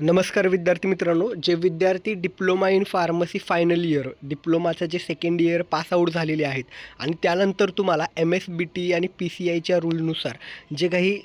नमस्कार विद्यार्थी मित्रांनो जे विद्यार्थी diploma in pharmacy final year डिप्लोमाचं जे सेकंड इयर पास आऊट झालेले आहेत आणि त्यानंतर तुम्हाला एम एस बी टी आणि पी सी आयच्या रूलनुसार जे काही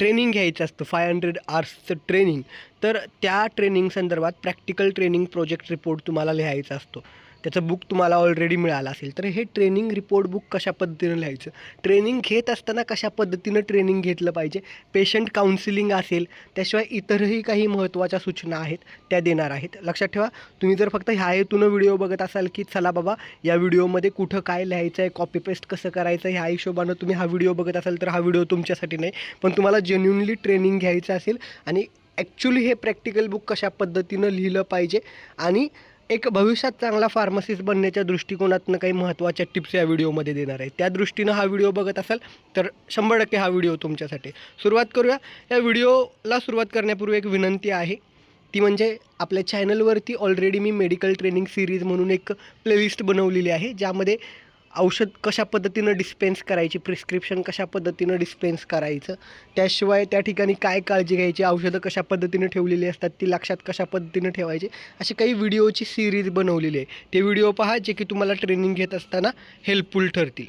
ट्रेनिंग घ्यायचं असतं फाय हंड्रेड आर्सचं ट्रेनिंग तर त्या ट्रेनिंग संदर्भात प्रॅक्टिकल ट्रेनिंग प्रोजेक्ट रिपोर्ट तुम्हाला लिहायचा असतो. त्याचं बुक तुम्हाला ऑलरेडी मिळालं असेल. तर हे ट्रेनिंग रिपोर्ट बुक कशा पद्धतीनं लिहायचं? ट्रेनिंग घेत असताना कशा पद्धतीनं ट्रेनिंग घेतलं पाहिजे? पेशंट काउन्सिलिंग असेल त्याशिवाय इतरही काही महत्त्वाच्या सूचना आहेत त्या देणार आहेत. लक्षात ठेवा तुम्ही जर फक्त ह्या हेतून व्हिडिओ बघत असाल की चला बाबा या व्हिडिओमध्ये कुठं काय लिहायचं आहे कॉपी पेस्ट कसं करायचं ह्या हिशोबानं तुम्ही हा व्हिडिओ बघत असाल तर हा व्हिडिओ तुमच्यासाठी नाही. पण तुम्हाला जेन्युनली ट्रेनिंग घ्यायचं असेल आणि ॲक्च्युली हे प्रॅक्टिकल बुक कशा पद्धतीनं लिहिलं पाहिजे आणि एक भविष्यात चांगला फार्मसिस्ट बनण्याच्या दृष्टिकोनातनं काही महत्त्वाच्या टिप्स या व्हिडिओमध्ये देणार आहे. त्या दृष्टीनं हा व्हिडिओ बघत असाल तर शंभर टक्के हा व्हिडिओ तुमच्यासाठी. सुरुवात करूया. या व्हिडिओला सुरुवात करण्यापूर्वी एक विनंती आहे. ती म्हणजे आपल्या चॅनलवरती ऑलरेडी मी मेडिकल ट्रेनिंग सिरीज म्हणून एक प्लेलिस्ट बनवलेली आहे ज्यामध्ये औषध कशा पद्धतीनं डिस्पेन्स करायची प्रिस्क्रिप्शन कशा पद्धतीनं डिस्पेन्स करायचं त्याशिवाय त्या ठिकाणी काय काळजी घ्यायची औषधं कशा पद्धतीनं ठेवलेली असतात ती लक्षात कशा पद्धतीनं ठेवायची अशी काही व्हिडिओची सिरीज बनवलेली आहे. ते व्हिडिओ पहा जे की तुम्हाला ट्रेनिंग घेत असताना हेल्पफुल ठरतील.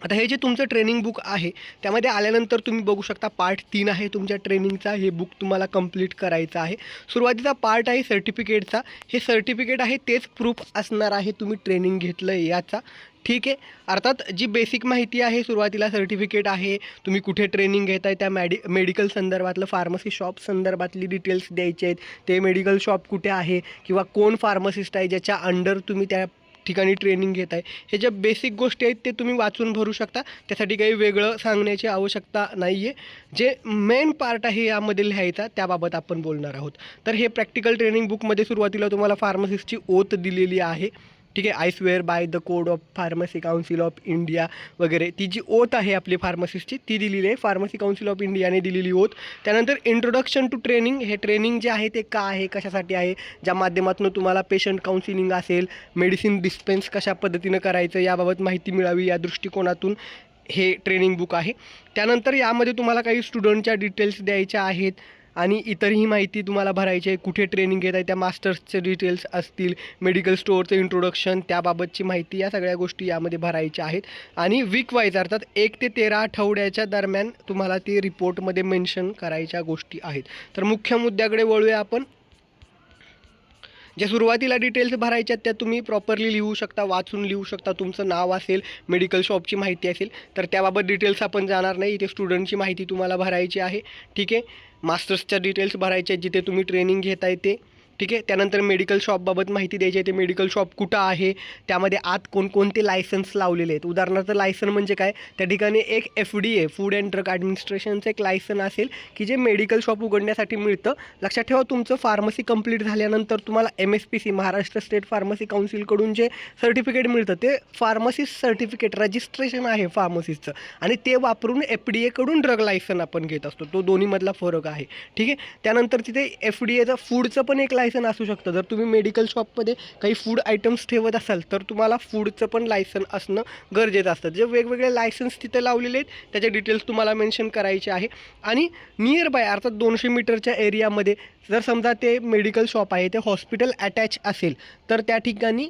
आता हे जे तुमचं ट्रेनिंग बुक आहे त्यामध्ये आल्यानंतर तुम्ही बघू शकता पार्ट तीन आहे तुमच्या ट्रेनिंगचा हे बुक तुम्हाला कंप्लीट करायचं आहे. सुरुवातीचा पार्ट आहे सर्टिफिकेटचा हे सर्टिफिकेट आहे तेच प्रूफ असणार आहे तुम्ही ट्रेनिंग घेतलं याचा. ठीक आहे. अर्थात जी बेसिक माहिती आहे सुरुवातीला सर्टिफिकेट आहे तुम्ही कुठे ट्रेनिंग घेत आहे त्या मॅडि मेडिकल संदर्भातलं फार्मसी शॉप संदर्भातली डिटेल्स द्यायचे आहेत. ते मेडिकल शॉप कुठे आहे किंवा कोण फार्मसिस्ट आहे ज्याच्या अंडर तुम्ही त्या ठिकाणी ट्रेनिंग घेत आहे हे ज्या बेसिक गोष्टी आहेत ते तुम्ही वाचून भरू शकता. त्यासाठी काही वेगळं सांगण्याची आवश्यकता नाही आहे जे मेन पार्ट आहे यामध्ये लिहायचा त्याबाबत आपण बोलणार आहोत. तर हे प्रॅक्टिकल ट्रेनिंग बुकमध्ये सुरुवातीला तुम्हाला फार्मसिस्टची ओत दिलेली आहे. ठीक आहे? I swear by the code of pharmacy council of India वगैरे. ती जी ओत आहे आपली फार्मसिस्टची ती दिलेली आहे. फार्मसी काउन्सिल ऑफ इंडियाने दिलेली ओत त्यानंतर इंट्रोडक्शन टू ट्रेनिंग हे ट्रेनिंग जे आहे ते का आहे? कशासाठी आहे? ज्या माध्यमातून तुम्हाला पेशंट काउन्सिलिंग असेल मेडिसिन डिस्पेन्स कशा पद्धतीनं करायचं याबाबत माहिती मिळावी या दृष्टिकोनातून हे ट्रेनिंग बुक आहे. त्यानंतर यामध्ये तुम्हाला काही स्टुडंटच्या डिटेल्स द्यायच्या आहेत. आणि इतरही माहिती तुम्हाला भरायची आहे कुठे ट्रेनिंग घेत आहे त्या मास्टर्सचे डिटेल्स असतील मेडिकल स्टोअरचं इंट्रोडक्शन त्याबाबतची माहिती या सगळ्या गोष्टी यामध्ये भरायच्या आहेत. आणि वीक वाईज अर्थात एक ते तेरा आठवड्याच्या दरम्यान तुम्हाला ते रिपोर्टमध्ये मेन्शन करायच्या गोष्टी आहेत. तर मुख्य मुद्द्याकडे वळूया आपण. ज्या सुरुवातीला डिटेल्स भरायच्या आहेत त्या तुम्ही प्रॉपरली लिहू शकता वाचून लिहू शकता तुमचं नाव असेल मेडिकल शॉपची माहिती असेल तर त्याबाबत डिटेल्स आपण जाणार नाही. इथे स्टुडंटची माहिती तुम्हाला भरायची आहे. ठीक आहे? मास्टर्सच्या डिटेल्स भरायचे जिथे तुम्ही ट्रेनिंग घेताय ते. ठीक आहे? त्यानंतर मेडिकल शॉपबाबत माहिती द्यायची आहे. ते मेडिकल शॉप कुठं आहे? त्यामध्ये आत कोणकोणते लायसन्स लावलेले आहेत? उदाहरणार्थ लायसन म्हणजे काय? त्या ठिकाणी एक F D A food and drug ॲडमिनिस्ट्रेशनचं एक लायसन असेल की जे मेडिकल शॉप उघडण्यासाठी मिळतं. लक्षात ठेवा तुमचं फार्मसी कंप्लीट झाल्यानंतर तुम्हाला M S P C Maharashtra state pharmacy काउन्सिलकडून जे सर्टिफिकेट मिळतं ते फार्मसिस्ट सर्टिफिकेट रजिस्ट्रेशन आहे फार्मसिस्टचं आणि ते वापरून एफ डी एकडून ड्रग लायसन आपण घेत असतो. तो दोन्हीमधला फरक आहे. ठीक आहे? त्यानंतर तिथे एफ डी एचं फूडचं पण एक लायसन असू शकतं. जर तुम्ही मेडिकल शॉपमध्ये काही फूड आयटम्स ठेवत असाल तर तुम्हाला फूडचं पण लायसन असणं गरजेचं असतं. जे वेगवेगळे लायसन्स तिथे लावलेले आहेत त्याचे डिटेल्स तुम्हाला मेन्शन करायचे आहे. आणि नियर बाय अर्थात दोनशे मीटरच्या एरियामध्ये जर समजा ते मेडिकल शॉप आहे ते हॉस्पिटल अटॅच असेल तर त्या ठिकाणी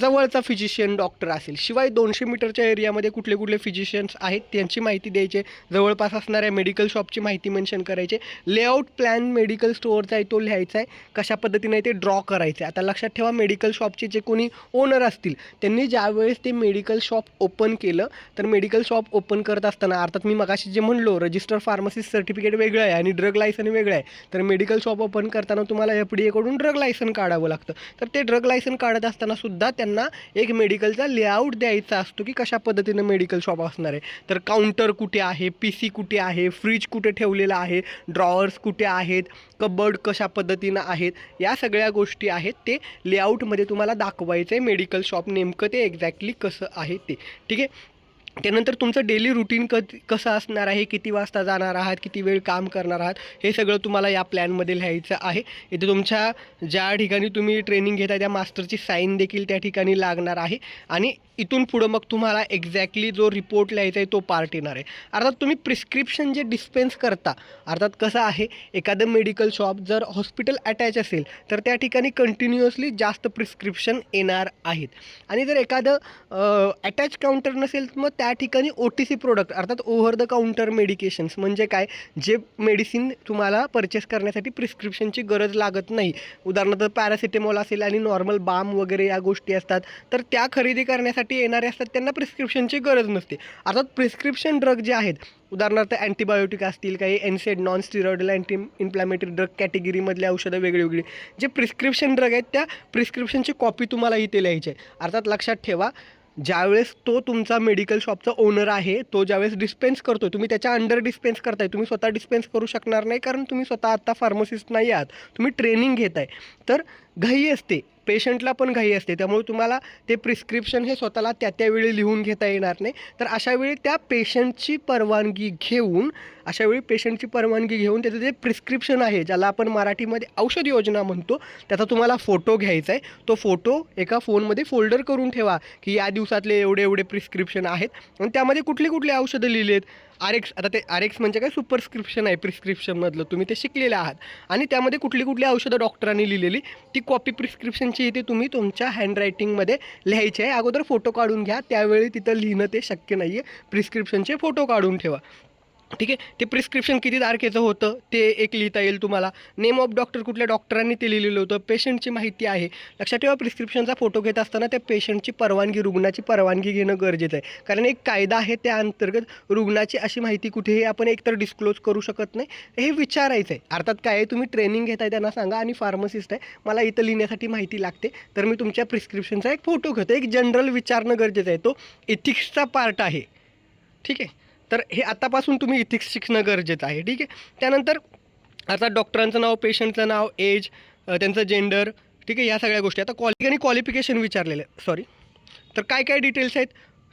जवळचा फिजिशियन डॉक्टर असेल. शिवाय दोनशे मीटरच्या एरियामध्ये कुठले कुठले फिजिशियन्स आहेत त्यांची माहिती द्यायची. जवळपास असणाऱ्या मेडिकल शॉपची माहिती मेन्शन करायची. लेआउट प्लॅन मेडिकल स्टोअरचा आहे तो लिहायचा आहे. कशा पद्धतीने ते ड्रॉ करायचं. आहे आता लक्षात ठेवा मेडिकल शॉपचे जे कोणी ओनर असतील त्यांनी ज्यावेळेस ते मेडिकल शॉप ओपन केलं तर मेडिकल शॉप ओपन करत असताना अर्थात मी मगाशी जे म्हणलो रजिस्टर फार्मसिस्ट सर्टिफिकेट वेगळं आहे आणि ड्रग लायसन वेगळं आहे तर मेडिकल शॉप ओपन करताना तुम्हाला एफ डी एकडून ड्रग लायसन काढावं लागतं. तर ते ड्रग लायसन काढत असताना सुद्धा त्यांना एक मेडिकलचा लेआउट द्यायचा असतो की कशा पद्धतीनं मेडिकल शॉप असणार आहे. तर काउंटर कुठे आहे पी सी कुठे आहे फ्रीज कुठे ठेवलेला आहे ड्रॉवर्स कुठे आहेत कबर्ड कशा पद्धतीनं आहेत या सगळ्या गोष्टी आहेत ते लेआउटमध्ये तुम्हाला दाखवायचं आहे मेडिकल शॉप नेमकं ते एक्झॅक्टली कसं आहे ते. ठीक आहे? त्यानंतर तुमचं डेली रुटीन क कसं असणार आहे? किती वाजता जाणार आहात? किती वेळ काम करणार आहात? हे सगळं तुम्हाला या प्लॅनमध्ये लिहायचं आहे. इथे तुमच्या ज्या ठिकाणी तुम्ही ट्रेनिंग घेता त्या मास्टरची साईन देखील त्या ठिकाणी लागणार आहे. आणि इथून पुढं मग तुम्हाला एक्झॅक्टली जो रिपोर्ट लिहायचा आहे तो पार्ट येणार आहे. अर्थात तुम्ही प्रिस्क्रिप्शन जे डिस्पेन्स करता अर्थात कसं आहे एखादं मेडिकल शॉप जर हॉस्पिटल अटॅच असेल तर त्या ठिकाणी कंटिन्युअसली जास्त प्रिस्क्रिप्शन येणार आहेत. आणि जर एखादं अटॅच काउंटर नसेल तर मग त्या ठिकाणी ओ टी सी प्रोडक्ट अर्थात ओव्हर द काउंटर मेडिकेशन्स म्हणजे काय? जे मेडिसिन तुम्हाला परचेस करण्यासाठी प्रिस्क्रिप्शनची गरज लागत नाही. उदाहरणार्थ पॅरासिटेमॉल असेल आणि नॉर्मल बाम वगैरे या गोष्टी असतात तर त्या खरेदी करण्यासाठी येणारे असतात त्यांना प्रिस्क्रिप्शनची गरज नसते. अर्थात प्रिस्क्रिप्शन ड्रग जे आहेत उदाहरणार्थ अँटीबायोटिक असतील काही NSAID non steroidal anti inflammatory drug कॅटेगरीमधले औषधं वेगळी वेगळी जे प्रिस्क्रिप्शन ड्रग आहेत त्या प्रिस्क्रिप्शनची कॉपी तुम्हाला इथे लिहायची आहे. अर्थात लक्षात ठेवा ज्यावेळेस तो तुमचा मेडिकल शॉपचा ओनर आहे तो ज्यावेळेस डिस्पेन्स करतो तुम्ही त्याच्या अंडर डिस्पेन्स करताय तुम्ही स्वतः डिस्पेन्स करू शकणार नाही कारण तुम्ही स्वतः आत्ता फार्मसिस्ट नाही आहात तुम्ही ट्रेनिंग घेत आहे तर घाई असते. पेशंटला पण घाई असते. त्यामुळे तुम्हाला ते प्रिस्क्रिप्शन हे स्वतःला त्या त्यावेळी लिहून घेता येणार नाही. तर अशावेळी त्या पेशंटची परवानगी घेऊन अशावेळी पेशंटची परवानगी घेऊन त्याचं जे प्रिस्क्रिप्शन आहे ज्याला आपण मराठीमध्ये औषध योजना म्हणतो त्याचा तुम्हाला फोटो घ्यायचा आहे. तो फोटो एका फोनमध्ये फोल्डर करून ठेवा की या दिवसातले एवढे एवढे प्रिस्क्रिप्शन आहेत. आणि त्यामध्ये कुठली कुठली औषधं लिहिली आहेत आर एक्स आता ते आर एक्स म्हणजे काय? सुपरस्क्रिप्शन आहे प्रिस्क्रिप्शनमधलं तुम्ही ते शिकलेले आहात. आणि त्यामध्ये कुठली कुठली औषधं डॉक्टरांनी लिहिलेली ती कॉपी प्रिस्क्रिप्शनची इथे तुम्ही तुमच्या हँडरायटिंगमध्ये लिहायची आहे. अगोदर फोटो काढून घ्या. त्यावेळी तिथं लिहिणं ते शक्य नाही आहे प्रिस्क्रिप्शनचे फोटो काढून ठेवा. ठीक आहे? ते प्रिस्क्रिप्शन किती तारखेचं होतं ते एक लिहिता येईल तुम्हाला. नेम ऑफ डॉक्टर कुठल्या डॉक्टरांनी ते लिहिलेलं होतं. पेशंटची माहिती आहे. लक्षात ठेवा प्रिस्क्रिप्शनचा फोटो घेत असताना त्या पेशंटची परवानगी रुग्णाची परवानगी घेणं गरजेचं आहे. कारण एक कायदा आहे त्या अंतर्गत रुग्णाची अशी माहिती कुठेही आपण एकतर डिस्क्लोज करू शकत नाही. हे विचारायचं आहे अर्थात काय आहे? तुम्ही ट्रेनिंग घेताय त्यांना सांगा. आणि फार्मसिस्ट आहे. मला इथं लिहिण्यासाठी माहिती लागते. तर मी तुमच्या प्रिस्क्रिप्शनचा एक फोटो घेतो. एक जनरल विचारणं गरजेचं आहे. तो इथिक्सचा पार्ट आहे. ठीक आहे? तर हे आतापासून तुम्ही इथिक्स शिकणं गरजेचं आहे ठीक आहे? त्यानंतर आता डॉक्टरांचं नाव पेशंटचं नाव एज त्यांचं जेंडर ठीक आहे? या सगळ्या गोष्टी. आता क्वालिटी आणि क्वालिफिकेशन विचारलेलं आहे. सॉरी तर काय काय डिटेल्स आहेत?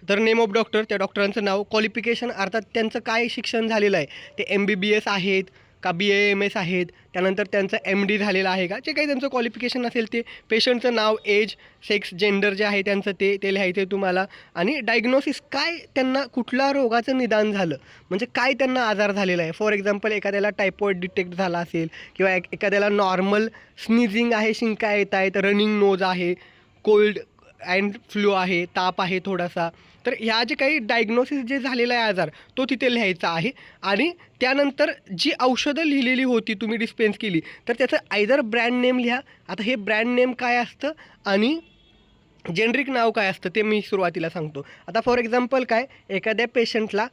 तर नेम ऑफ डॉक्टर त्या डॉक्टरांचं नाव क्वालिफिकेशन अर्थात त्यांचं काय शिक्षण झालेलं आहे? ते एम बी बी एस आहेत का बी ए एम एस आहेत त्यानंतर त्यांचं एम डी झालेलं आहे का? जे काही त्यांचं क्वालिफिकेशन असेल ते पेशंटचं नाव एज सेक्स जेंडर जे आहे त्यांचं ते ते लिहायचं आहे तुम्हाला. आणि डायग्नोसिस काय त्यांना कुठल्या रोगाचं निदान झालं? म्हणजे काय त्यांना आजार झालेला आहे? फॉर एक्झाम्पल एखाद्याला टायफॉईड डिटेक्ट झाला असेल किंवा एक एखाद्याला नॉर्मल स्नीझिंग आहे शिंका येत आहेत रनिंग नोज आहे कोल्ड अँड फ्लू आहे ताप आहे थोडासा. तर ह्या जे काही डायग्नोसिस जे झालेला आहे आजार तो तिथे लिहायचा आहे. आणि त्यानंतर जी औषधं लिहिलेली होती तुम्ही डिस्पेन्स केली तर त्याचं आयदर ब्रँड नेम लिहा. आता हे ब्रँड नेम काय असतं आणि जेनरिक नाव काय असतं ते मी सुरुवातीला सांगतो. आता फॉर एक्झाम्पल काय एखाद्या पेशंटला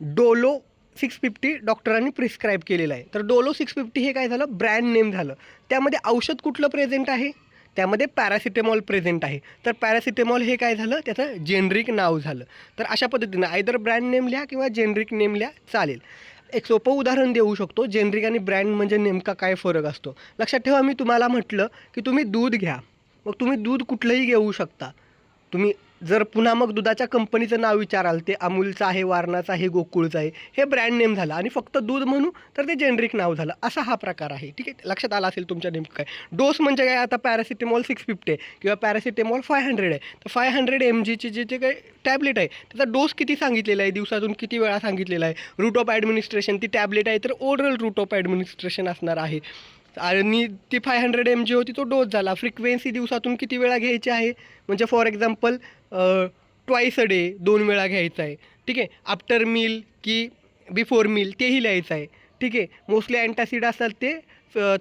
डोलो सिक्स फिफ्टी डॉक्टरांनी प्रिस्क्राईब केलेलं आहे. तर डोलो सिक्स फिफ्टी हे काय झालं? ब्रँड नेम झालं. त्यामध्ये औषध कुठलं प्रेझेंट आहे? त्यामध्ये पॅरासिटेमॉल प्रेझेंट आहे. तर पॅरासिटेमॉल हे काय झालं? त्याचं जेनरिक नाव झालं. तर अशा पद्धतीनं आयदर ब्रँड नेम लिहा किंवा जेनरिक नेम लिहा चालेल. एक सोपं उदाहरण देऊ शकतो. जेनरिक आणि ब्रँड म्हणजे नेमका काय फरक असतो? लक्षात ठेवा मी तुम्हाला म्हटलं की तुम्ही दूध घ्या. मग तुम्ही दूध कुठलंही घेऊ शकता. तुम्ही जर पुन्हा मग दुधाच्या कंपनीचं नाव विचाराल ते अमूलचं आहे वारणाचं आहे गोकुळचं आहे हे ब्रँड नेम झालं आणि फक्त दूध म्हणू तर ते जेनरिक नाव झालं. असा हा प्रकार आहे. ठीक आहे? लक्षात आला असेल तुमच्या नेमकं काय? डोस म्हणजे काय? आता पॅरासिटेमॉल सिक्स फिफ्टी आहे किंवा पॅरासिटेमॉल फाय हंड्रेड आहे. तर फाय हंड्रेड एम जीची जे जे काही टॅबलेट आहे त्याचा डोस किती सांगितलेला आहे? दिवसातून किती वेळा सांगितलेला आहे? रूट ऑफ ॲडमिनिस्ट्रेशन ती टॅबलेट आहे तर ओरल रूट ऑफ ॲडमिनिस्ट्रेशन असणार आहे. आणि ती फाय हंड्रेड एम जी होती तो डोस झाला. फ्रिक्वेन्सी दिवसातून किती वेळा घ्यायची आहे? म्हणजे for example twice a day दोन वेळा घ्यायचा आहे. ठीक आहे? आफ्टर मील की बिफोर मील तेही लिहायचं आहे. ठीक आहे? मोस्टली अँटासिड असतात ते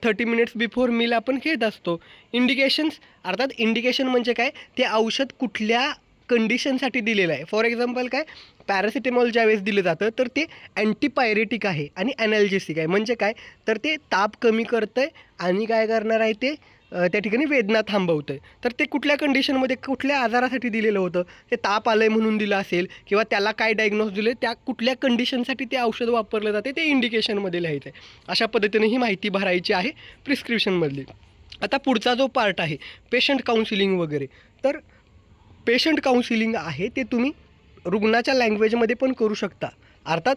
थर्टी मिनिट्स बिफोर मील आपण घेत असतो. इंडिकेशन्स अर्थात इंडिकेशन म्हणजे काय? ते औषध कुठल्या कंडिशनसाठी दिलेलं आहे. फॉर एक्झाम्पल काय? पॅरासिटेमॉल ज्यावेळेस दिलं जातं तर ते अँटीपायरेटिक आहे आणि ॲनॅल्जेसिक आहे. म्हणजे काय? तर ते ताप कमी करतं आहे आणि काय करणार आहे ते त्या ठिकाणी वेदना थांबवतं आहे तर ते कुठल्या कंडिशनमध्ये कुठल्या आजारासाठी दिलेलं होतं? ते ताप आलं आहे म्हणून दिलं असेल किंवा त्याला काय डायग्नोज दिलं त्या कुठल्या कंडिशनसाठी ते औषध वापरलं जाते ते इंडिकेशनमध्ये लिहायचं आहे अशा पद्धतीने ही माहिती भरायची आहे प्रिस्क्रिप्शनमधली आता पुढचा जो पार्ट आहे पेशंट काउन्सिलिंग वगैरे. तर पेशंट काउन्सिलिंग आहे ते तुम्ही रुग्णाच्या लँग्वेजमध्ये पण करू शकता. अर्थात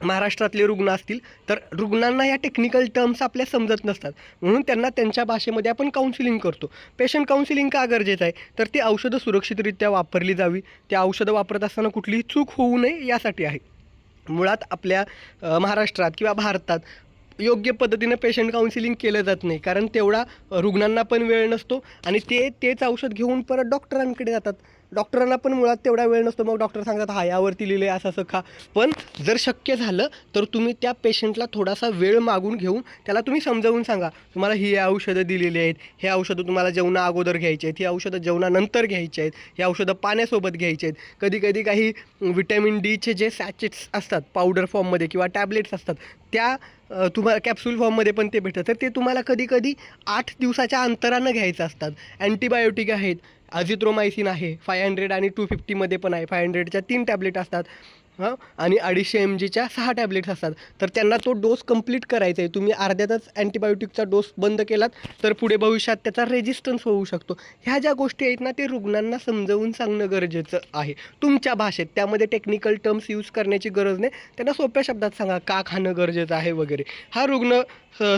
महाराष्ट्रातले रुग्ण असतील तर रुग्णांना या टेक्निकल टर्म्स आपल्या समजत नसतात. म्हणून त्यांना त्यांच्या भाषेमध्ये आपण काउन्सिलिंग करतो. पेशंट काउन्सिलिंग का गरजेचं आहे? तर ती औषधं सुरक्षितरित्या वापरली जावी. ते औषधं वापरत असताना कुठलीही चूक होऊ नये यासाठी आहे. मुळात आपल्या महाराष्ट्रात किंवा भारतात योग्य पद्धतीनं पेशंट काउन्सिलिंग केलं जात नाही. कारण तेवढा रुग्णांना पण वेळ नसतो आणि ते तेच औषध घेऊन परत डॉक्टरांकडे जातात. डॉक्टरांना पण मुळात तेवढा वेळ नसतो. मग डॉक्टर सांगतात हा यावरती लिहिले असं असं खा. पण जर शक्य झालं तर तुम्ही त्या पेशंटला थोडासा वेळ मागून घेऊन त्याला तुम्ही समजावून सांगा. तुम्हाला ही औषधं दिलेली आहेत. हे औषधं तुम्हाला जेवणा अगोदर घ्यायची आहेत. ही औषधं जेवणानंतर घ्यायची आहेत. ही औषधं पाण्यासोबत घ्यायची आहेत. कधी कधी काही विटॅमिन डीचे जे सॅचेट्स असतात पावडर फॉर्ममध्ये किंवा टॅबलेट्स असतात त्या तुम्हाला कॅप्सूल फॉर्ममध्ये पण ते भेटतं तर ते तुम्हाला कधी कधी आठ दिवसाच्या अंतरानं घ्यायचं असतात. अँटीबायोटिक आहेत. अझिथ्रोमायसिन आहे फाय हंड्रेड आणि टू फिफ्टीमध्ये पण आहे. फाय हंड्रेडच्या तीन टॅबलेट असतात. हां? आणि अडीचशे एम जीच्या सहा टॅबलेट्स असतात. तर त्यांना तो डोस कंप्लीट करायचा आहे तुम्ही अर्ध्यातच अँटीबायोटिकचा डोस बंद केलात तर पुढे भविष्यात त्याचा रेजिस्टन्स होऊ शकतो. ह्या ज्या गोष्टी आहेत ना ते रुग्णांना समजवून सांगणं गरजेचं आहे. तुमच्या भाषेत त्यामध्ये टेक्निकल टर्म्स यूज करण्याची गरज नाही. त्यांना सोप्या शब्दात सांगा का खाणं गरजेचं आहे वगैरे. हा रुग्ण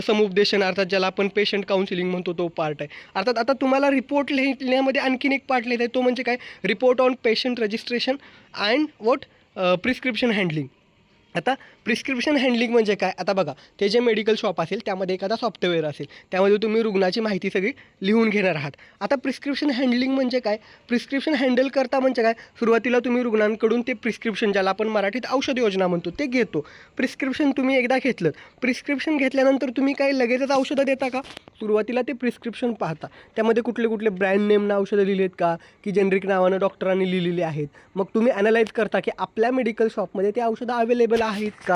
समुपदेशन अर्थात ज्याला आपण पेशंट काउन्सिलिंग म्हणतो तो पार्ट आहे. अर्थात आता तुम्हाला रिपोर्ट लिहिण्यामध्ये आणखीन एक पार्ट लिहित आहे तो म्हणजे काय? Report on patient registration and what prescription handling आता प्रिस्क्रिप्शन हँडलिंग म्हणजे काय? आता बघा ते जे मेडिकल शॉप असेल त्यामध्ये एखादा सॉफ्टवेअर असेल त्यामध्ये तुम्ही रुग्णाची माहिती सगळी लिहून घेणार आहात. आता प्रिस्क्रिप्शन हँडलिंग म्हणजे काय? प्रिस्क्रिप्शन हँडल करता म्हणजे काय? सुरुवातीला तुम्ही रुग्णांकडून ते प्रिस्क्रिप्शन ज्याला आपण मराठीत औषध योजना म्हणतो ते घेतो. प्रिस्क्रिप्शन तुम्ही एकदा घेतलं. प्रिस्क्रिप्शन घेतल्यानंतर तुम्ही काय लगेचच औषधं देता का? सुरुवातीला ते प्रिस्क्रिप्शन पाहता. त्यामध्ये कुठले कुठले ब्रँड नेमनं औषधं लिहिली आहेत का? की जेनरिक नावानं डॉक्टरांनी लिहिलेली आहेत. मग तुम्ही ॲनालाइज करता की आपल्या मेडिकल शॉपमध्ये ते औषधं अवेलेबल आहेत का?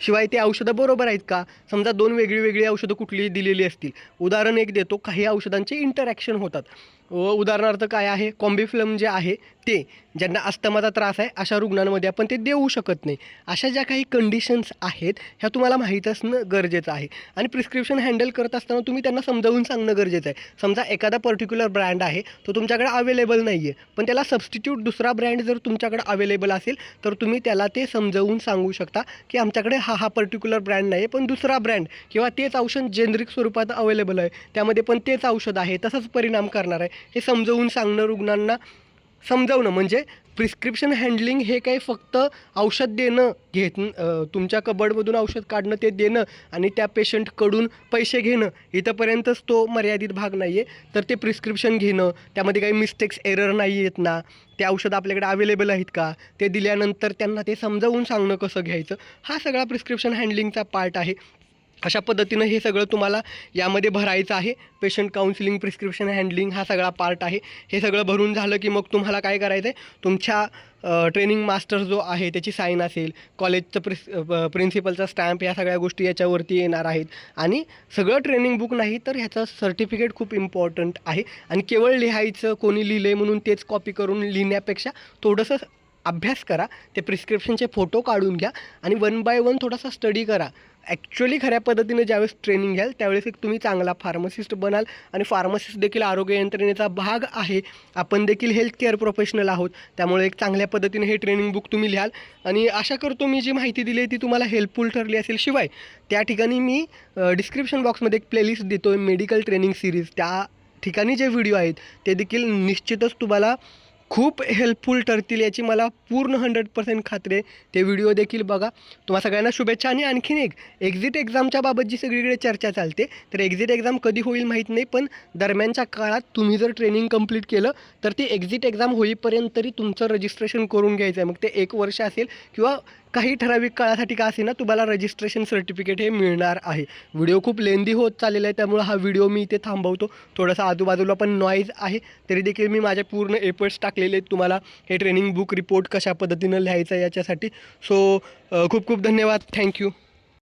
शिवाय ते औषधं बरोबर आहेत का? समजा दोन वेगळी वेगळी औषधं कुठली दिलेली असतील. उदाहरण एक देतो काही औषधांचे इंटरॅक्शन होतात. व उदाहरणार्थ काय आहे? कॉम्बिफ्लम जे आहे ते ज्यांना अस्तमाचा त्रास आहे अशा रुग्णांमध्ये आपण ते देऊ शकत नाही. अशा ज्या काही कंडिशन्स आहेत ह्या तुम्हाला माहीत असणं गरजेचं आहे. आणि प्रिस्क्रिप्शन हँडल करत असताना तुम्ही त्यांना समजावून सांगणं गरजेचं आहे. समजा एखादा पर्टिक्युलर ब्रँड आहे तो तुमच्याकडे अवेलेबल नाही आहे पण त्याला सबस्टिट्यूट दुसरा ब्रँड जर तुमच्याकडे अवेलेबल असेल तर तुम्ही त्याला ते समजावून सांगू शकता की आमच्याकडे हा हा पर्टिक्युलर ब्रँड नाही आहे पण दुसरा ब्रँड किंवा तेच औषध जेनरिक स्वरूपात अवेलेबल आहे. त्यामध्ये पण तेच औषध आहे तसंच परिणाम करणार आहे. हे समजावून सांगणं रुग्णांना समजावणं. म्हणजे प्रिस्क्रिप्शन हँडलिंग हे काही फक्त औषध देणं घेत तुमच्या कबडमधून औषध काढणं ते देणं आणि त्या पेशंटकडून पैसे घेणं इथंपर्यंतच तो मर्यादित भाग नाही आहे तर ते प्रिस्क्रिप्शन घेणं त्यामध्ये काही मिस्टेक्स एरर नाही आहेत ना. ते औषध आपल्याकडे अवेलेबल आहेत का? ते दिल्यानंतर त्यांना ते समजावून सांगणं कसं घ्यायचं? हा सगळा प्रिस्क्रिप्शन हँडलिंगचा पार्ट आहे. अशा पद्धतीनं हे सगळं तुम्हाला यामध्ये भरायचं आहे. पेशंट काउन्सिलिंग प्रिस्क्रिप्शन हँडलिंग हा सगळा पार्ट आहे. हे सगळं भरून झालं की मग तुम्हाला काय करायचं आहे तुमच्या ट्रेनिंग मास्टर जो आहे त्याची साईन असेल. कॉलेजचं प्रिस प्रिन्सिपलचा स्टॅम्प या सगळ्या गोष्टी याच्यावरती येणार आहेत. आणि सगळं ट्रेनिंग बुक नाही तर ह्याचं सर्टिफिकेट खूप इम्पॉर्टंट आहे. आणि केवळ लिहायचं कोणी लिहिलं आहे म्हणून तेच कॉपी करून लिहिण्यापेक्षा थोडंसं अभ्यास करा. ते प्रिस्क्रिप्शनचे फोटो काढून घ्या. आणि वन बाय वन थोडासा स्टडी करा. ॲक्च्युअली खऱ्या पद्धतीने ज्यावेळेस ट्रेनिंग घ्याल त्यावेळेस एक तुम्ही चांगला फार्मसिस्ट बनाल आणि फार्मसिस्ट देखील आरोग्य यंत्रणेचा भाग आहे. आपण देखील हेल्थ केअर प्रोफेशनल आहोत. त्यामुळे एक चांगल्या पद्धतीने हे ट्रेनिंग बुक तुम्ही लिहाल. आणि आशा करतो मी जी माहिती दिली आहे ती तुम्हाला हेल्पफुल ठरली असेल. शिवाय त्या ठिकाणी मी डिस्क्रिप्शन बॉक्समध्ये एक प्लेलिस्ट देतो आहे मेडिकल ट्रेनिंग सिरीज त्या ठिकाणी जे व्हिडिओ आहेत ते देखील निश्चितच तुम्हाला खूप हेल्पफुल ठरतील याची मला पूर्ण हंड्रेड पर्सेंट खात्री आहे. ते व्हिडिओ देखील बघा. तुम्हा सगळ्यांना शुभेच्छा आणि आणखीन एक एक्झिट एक्झामच्या बाबत जी सगळीकडे चर्चा चालते तर एक्झिट एक्झाम कधी होईल माहीत नाही पण दरम्यानच्या काळात तुम्ही जर ट्रेनिंग कंप्लीट केलं तर ती एक्झिट एक्झाम होईपर्यंत तरी तुमचं रजिस्ट्रेशन करून घ्यायचं आहे मग ते एक वर्ष असेल किंवा काही ठराविक काळासाठी का असे ना तुम्हाला रजिस्ट्रेशन सर्टिफिकेट हे मिळणार आहे. व्हिडिओ खूप लेंदी होत चाललेला आहे त्यामुळे हा व्हिडिओ मी इथे थांबवतो. थोडासा आजूबाजूला पण नॉईज आहे तरी देखील मी माझे पूर्ण एफर्ट्स टाकलेले आहेत तुम्हाला. हे ट्रेनिंग बुक रिपोर्ट कशा पद्धतीनं लिहायचं आहे याच्यासाठी. सो खूप खूप धन्यवाद. थँक्यू